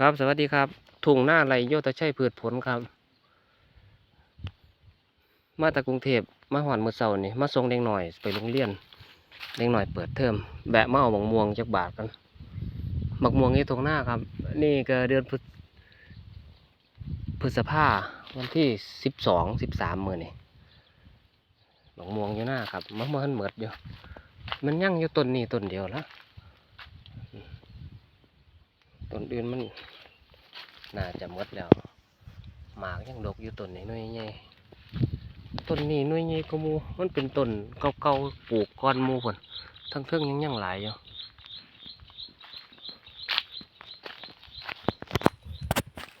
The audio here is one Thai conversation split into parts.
ครับ สวัสดีครับทุ่งหน้าไรโยตะชัยพืชผลครับ มาจากกรุงเทพมาหอนมือเสาร์นี่มาส่งเด็กหน่อยไปโรงเรียนเด็กหน่อยเปิดเทอมแบะมาเอาบักม่วงจากบาทกันบักม่วงนี่ตรงหน้าครับ นี่ก็เดือนพฤษพฤษภาวันที่สิบสองสิบสามมือนี่บักม่วงอยู่หน้าครับมะม่วงเหมือดอยู่มันยั่งอยู่ต้นนี้ต้นเดียวละ ต้นอื่นมันน่าจะหมดแล้ว หมากยังดกอยู่ต้นนี้น้อยใหญ่ต้นนี้น้อยใหญ่ก็มูมันเป็นต้นเก่าๆปลูกก้อนมูผนทั้งเทิงยังยังหลายอยู่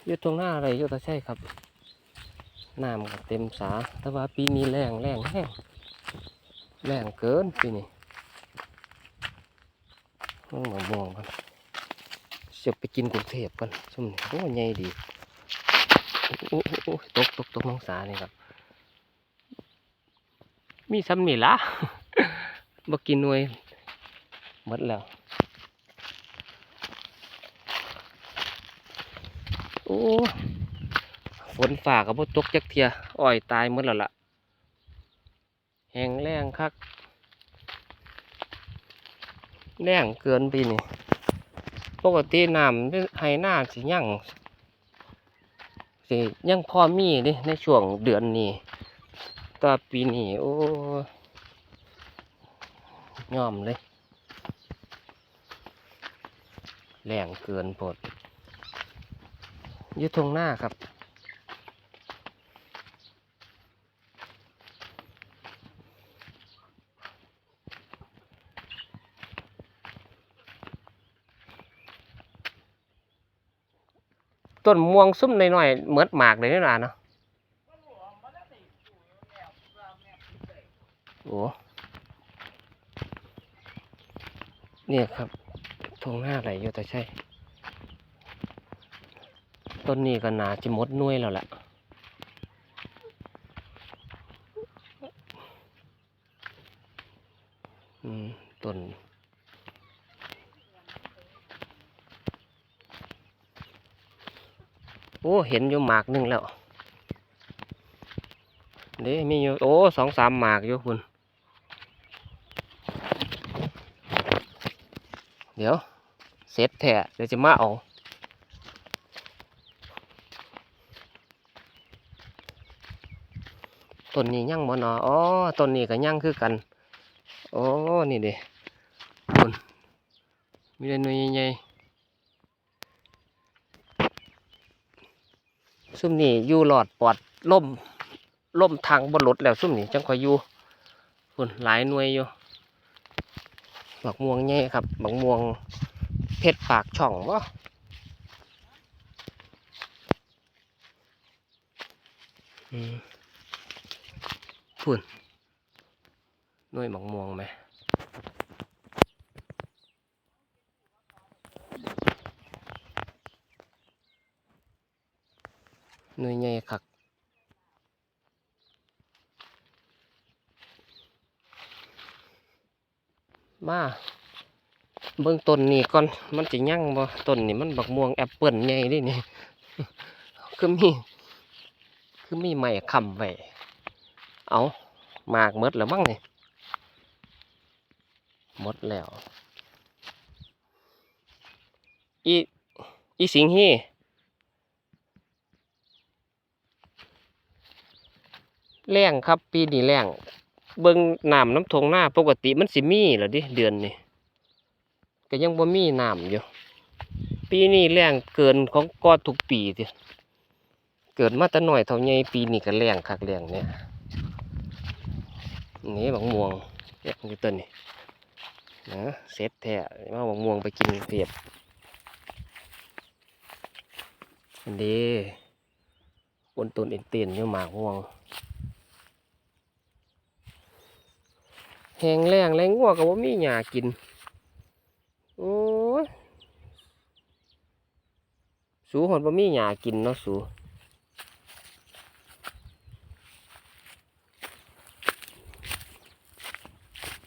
อยู่ตรงหน้าอะไรอยู่ตาใช่ครับน้ำเต็มสา แต่ว่าปีนี้แรงแรงแห้งแรงเกินปีนี้ต้องมามองกัน เสียไปกินกรุงเทพกันสมนี่โอ้ใหญ่ดีโอ้โอ้ตกตกตกน้องสานี่ครับ มีซ้ำนี่ละบ่กินหน่วยหมดแล้ว โอ้ฝนฝ่ากับบ่ตกจักเทียอ้อยตายหมดแล้วล่ะแห้งแรงคักแรงเกินปีนี่ ปกติน้ำให้หน้าสิยั่งสิยังพอมีเดิในช่วงเดือนนี้ต่อปีนี้โอ้ยอมเลยแรงเกินปดอยุทงหน้าครับ ต้นม่วงซุ้มหน่อยๆเหมือนหมากเลยนี่ล่ะเนาะโอ้เนี่ยครับทงหน้าไหลอยู่แต่ใช่ ต้นนี้ก็นาจะมดน่วยแล้วแหละอืมต้น โอ้ เห็นอยู่หมากหนึ่งแล้วเด้มีอยู่โอ้สองสามหมากอยู่คุณเดี๋ยวเสร็จแท้เดี๋ยวจะมาเอาต้นนี้ยั่งบ่นาะอ๋อต้นนี้ก็ยั่งคือกันโอ้นี่เด้คุณมีแต่หน่วยใหญ่ๆ ซุ่มนี่อยู่หลอดปลอดล่มล่มทางบนรถแล้วซุ่มนี่จังคอยอยู่คุณหลายหน่วยอยู่บักม่วงใหญ่ครับบักม่วงเพชรปากช่องวะอืมพุ่นหน่วยบักม่วงไหม หน่วยใหญ่คักมาเบื้องต้นนี่ก่อนมันจะยั่งบ่ต้นนี่มันบักม่วงแอปเปิลใหญ่ดินี่ คือมี คือมีไม้ค้ำไว้เอามากหมดแล้วมั้งนี่หมดแล้ว อี อีสิงฮี แรงครับ ปีนี้แรงเบิ่งน้ำน้ำทงหน้าปกติมันสิมีเหรอดิเดือนนี้ก็ยังบ่มีน้ำอยู่ ปีนี้แรงเกินของกอทุกปีติเกิดมาแต่หน้อยเท่าใหญ่ปีนี้ก็แรงคักแรงเนี่ยนี่บักม่วงเนี่ยอยู่ต้นนี่นะเสร็จแท้มาบักม่วงไปกินเพียบอันนี้บนต้นเอ็นเตียนอยู่หมากม่วง แหงแรงแรงง่วงก็ว่ามีหยากิน โอ้ยสูหอนบ่มีหยากินเนาะสู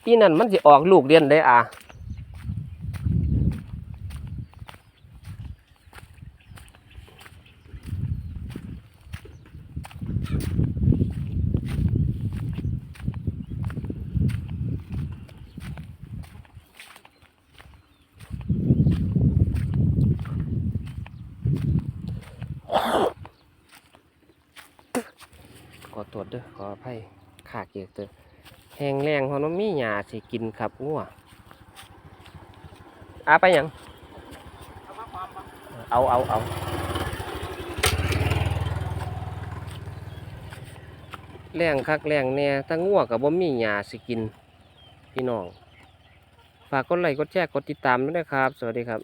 ปีนั้นมันจะออกลูกเดือนได้อะ ขอตรวจด้อขออภัยขาเกียกเด้อแห้งแรงเพราะมันมีหญ้าสิกินครับงัวอาไปยัง เอาเอาเอาแรงคักแรงแน่ถ้างัวกับบ่มีหญ้าสิกิน พี่น้อง ฝากกดไลค์กดแชร์กดติดตามด้วยนะครับ สวัสดีครับ